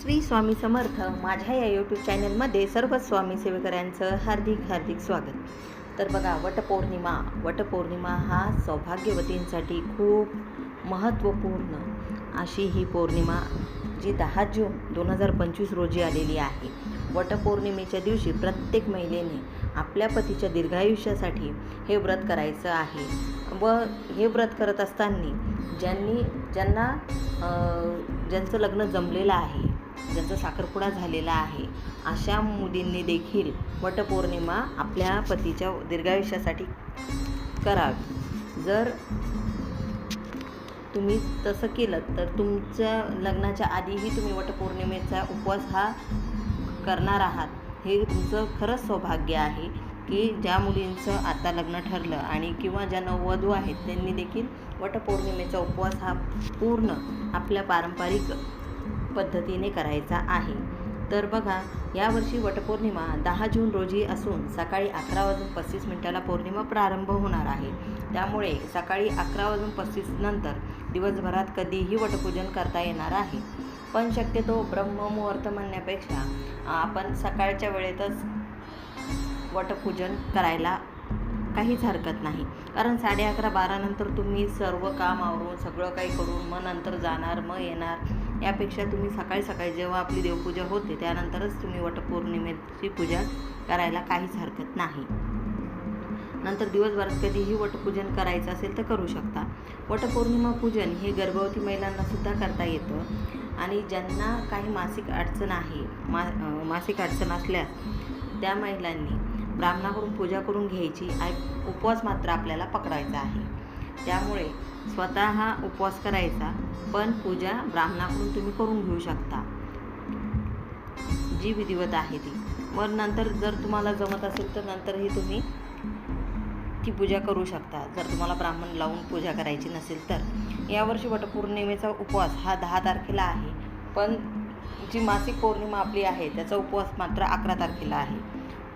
श्री स्वामी समर्थ माझ्या या यूट्यूब चॅनलमध्ये सर्व स्वामी सेवेकऱ्यांचं हार्दिक हार्दिक स्वागत. तर बघा वटपौर्णिमा वटपौर्णिमा हा सौभाग्यवतींसाठी खूप महत्त्वपूर्ण अशी ही पौर्णिमा जी दहा जून दोन हजार पंचवीस रोजी आलेली आहे. वटपौर्णिमेच्या दिवशी प्रत्येक महिलेने आपल्या पतीच्या दीर्घायुष्यासाठी हे व्रत करायचं आहे व हे व्रत करत असताना ज्यांनी ज्यांना ज्यांचं लग्न जमलेलं आहे ज्याचा साखरपुडा झालेला आहे. अशा मुलींनी देखील वटपौर्णिमा आपल्या पतीच्या दीर्घायुष्यासाठी करावी. जर तुम्ही तसं केलं तर तुमच्या लग्नाच्या आधीही तुम्ही वटपौर्णिमेचा उपवास हा करणार आहात. हे तुमचं खरंच सौभाग्य आहे की ज्या मुलींचं आता लग्न ठरलं आणि किंवा ज्या नववधू आहेत त्यांनी देखील वटपौर्णिमेचा उपवास हा पूर्ण आपल्या पारंपरिक पद्धतीने करायचा आहे. तर बघा यावर्षी वटपौर्णिमा दहा जून रोजी असून सकाळी अकरा वाजून पस्तीस मिनिटाला पौर्णिमा प्रारंभ होणार आहे. त्यामुळे सकाळी अकरा वाजून पस्तीस नंतर दिवसभरात कधीही वटपूजन करता येणार आहे. पण शक्यतो ब्रह्ममुहूर्त म्हणण्यापेक्षा आपण सकाळच्या वेळेतच वटपूजन करायला काहीच हरकत नाही. कारण साडे अकरा बारानंतर तुम्ही सर्व काम आवरून सगळं काही करून मग नंतर जाणार मग येणार. यापेक्षा तुम्ही सकाळी सकाळी जेव्हा आपली देवपूजा होते त्यानंतरच तुम्ही वटपौर्णिमेची पूजा करायला काहीच हरकत नाही. नंतर दिवसभरात कधीही वटपूजन करायचं असेल तर करू शकता. वटपौर्णिमा पूजन हे गर्भवती महिलांनासुद्धा करता येतं आणि ज्यांना काही मासिक अडचण आहे मा मासिक अडचण असल्यास त्या महिलांनी ब्राह्मणाकडून पूजा करून घ्यायची आणि उपवास मात्र आपल्याला पकडायचा आहे. त्यामुळे स्वतः हा उपवास करायचा पण पूजा ब्राह्मणाकडून तुम्ही करून घेऊ शकता. जी विधिवत आहे ती. मग नंतर जर तुम्हाला जमत असेल तर नंतरही तुम्ही ती पूजा करू शकता. जर तुम्हाला ब्राह्मण लावून पूजा करायची नसेल तर. यावर्षी वटपौर्णिमेचा उपवास हा दहा तारखेला आहे. पण जी मासिक पौर्णिमा आपली आहे त्याचा उपवास मात्र अकरा तारखेला आहे.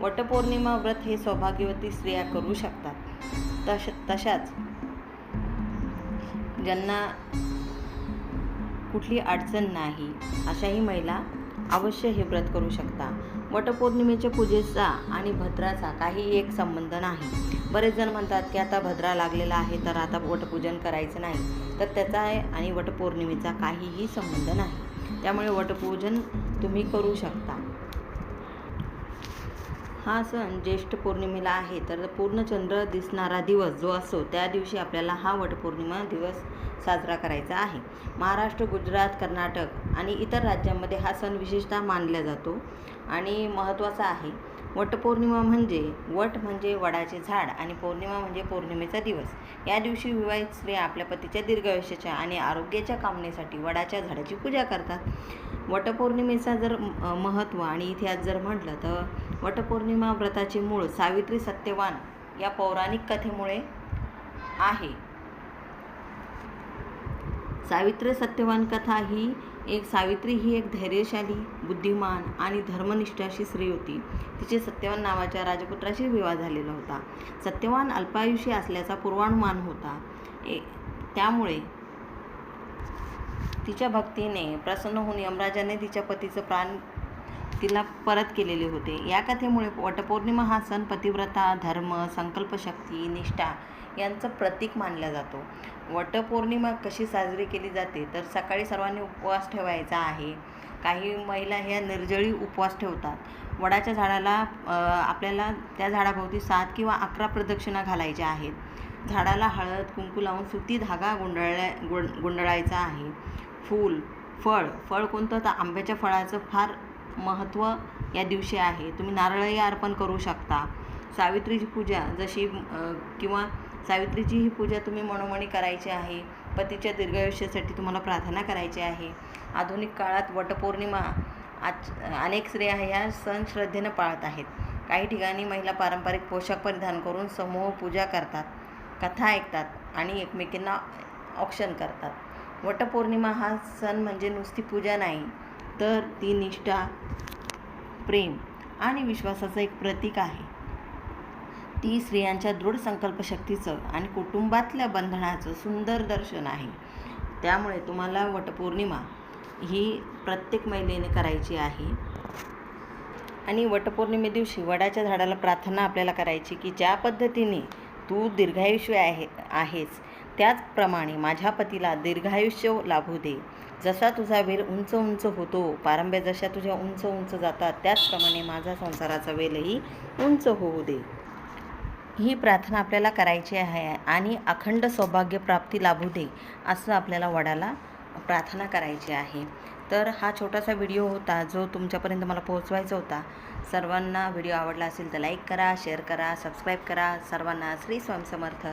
वटपौर्णिमा व्रत हे सौभाग्यवती स्त्रिया करू शकतात. तश तशाच ज्यांना कुठली अडचण नाही अशाही महिला अवश्य हे व्रत करू शकता. वटपौर्णिमेच्या पूजेचा आणि भद्राचा काही एक संबंध नाही. बरेच जण म्हणतात की आता भद्रा लागलेला आहे तर आता वटपूजन करायचं नाही. तर त्याचा आहे आणि वटपौर्णिमेचा काहीही संबंध नाही. त्यामुळे वटपूजन तुम्ही करू शकता. हा सण ज्येष्ठ पौर्णिमेला आहे तर पूर्णचंद्र दिसणारा दिवस जो असतो त्या दिवशी आपल्याला हा वटपौर्णिमा दिवस साजरा करायचा आहे. महाराष्ट्र गुजरात कर्नाटक आणि इतर राज्यांमध्ये हा सण विशेषतः मानला जातो आणि महत्त्वाचा आहे. वटपौर्णिमा म्हणजे वट म्हणजे वडाचे झाड आणि पौर्णिमा म्हणजे पौर्णिमेचा दिवस. या दिवशी विवाहित स्त्रिया आपल्या पतीच्या दीर्घायुष्याच्या आणि आरोग्याच्या कामनेसाठी वडाच्या झाडाची पूजा करतात. वटपौर्णिमेचा जर महत्त्व आणि इतिहास जर म्हटलं तर वटपौर्णिमा व्रताचे मूळ सावित्री सत्यवान या पौराणिक कथेमुळे आहे. सावित्री सत्यवान कथा ही एक सावित्री ही एक धैर्यशाली बुद्धिमान आणि धर्मनिष्ठ अशी स्त्री होती. तिचे सत्यवान नावाच्या राजपुत्राशी विवाह झालेला होता. सत्यवान अल्पायुषी असल्याचा पूर्वानुमान होता. ए त्यामुळे तिच्या भक्तीने प्रसन्न होऊन यमराजाने तिच्या पतीचं प्राण तिला परत केलेले होते. या कथेमुळे वटपौर्णिमा हा सण पतिव्रता धर्म संकल्पशक्ती निष्ठा यांचं प्रतीक मानला जातो. वटपौर्णिमा कशी साजरी केली जाते? तर सकाळी सर्वांनी उपवास ठेवायचा आहे. काही महिला ह्या निर्जळी उपवास ठेवतात. वडाच्या झाडाला आपल्याला त्या झाडाभोवती सात किंवा अकरा प्रदक्षिणा घालायच्या आहेत. झाडाला हळद कुंकू लावून सुती धागा गुंडळल्या गुंड गुंडळायचा आहे. फूल फळ फळ कोणतं? तर आंब्याच्या फळाचं फार महत्त्व या दिवशी आहे. तुम्ही नारळही अर्पण करू शकता. सावित्रीची पूजा जशी किंवा सावित्रीची ही पूजा तुम्ही मनोमनी करायची आहे पतीच्या दीर्घायुष्यासाठी तुम्हाला प्रार्थना करायची आहे. आधुनिक काळात वटपौर्णिमा आज अनेक स्त्रिया ह्या सण श्रद्धेनं पाळत आहेत. काही ठिकाणी महिला पारंपरिक पोशाख परिधान करून समूह पूजा करतात कथा ऐकतात आणि एकमेकींना औक्षण करतात. वटपौर्णिमा हा सण म्हणजे नुसती पूजा नाही तर ती निष्ठा प्रेम आणि विश्वासाचं एक प्रतीक आहे. ती स्त्रियांच्या दृढ संकल्पशक्तीचं आणि कुटुंबातल्या बंधनाचं सुंदर दर्शन आहे. त्यामुळे तुम्हाला वटपौर्णिमा ही प्रत्येक महिलेने करायची आहे. आणि वटपौर्णिमे दिवशी वडाच्या झाडाला प्रार्थना आपल्याला करायची की ज्या पद्धतीने तू दीर्घायुष्य आहे आहेस त्याचप्रमाणे माझ्या पतीला दीर्घायुष्य लाभू दे. जसा तुझा वेल उंच उंच होतो पारंब्या जशा तुझ्या उंच उंच जातात त्याचप्रमाणे माझा संसाराचा वेलही उंच होऊ दे. ही प्रार्थना आपल्याला करायची आहे आणि अखंड सौभाग्य प्राप्ती लाभू दे असं आपल्याला वडाला प्रार्थना करायची आहे. तर हा छोटासा व्हिडिओ होता जो तुमच्यापर्यंत मला पोहोचवायचा होता. सर्वांना व्हिडिओ आवडला असेल तर लाईक करा शेअर करा सबस्क्राईब करा. सर्वांना श्री स्वामी समर्थ.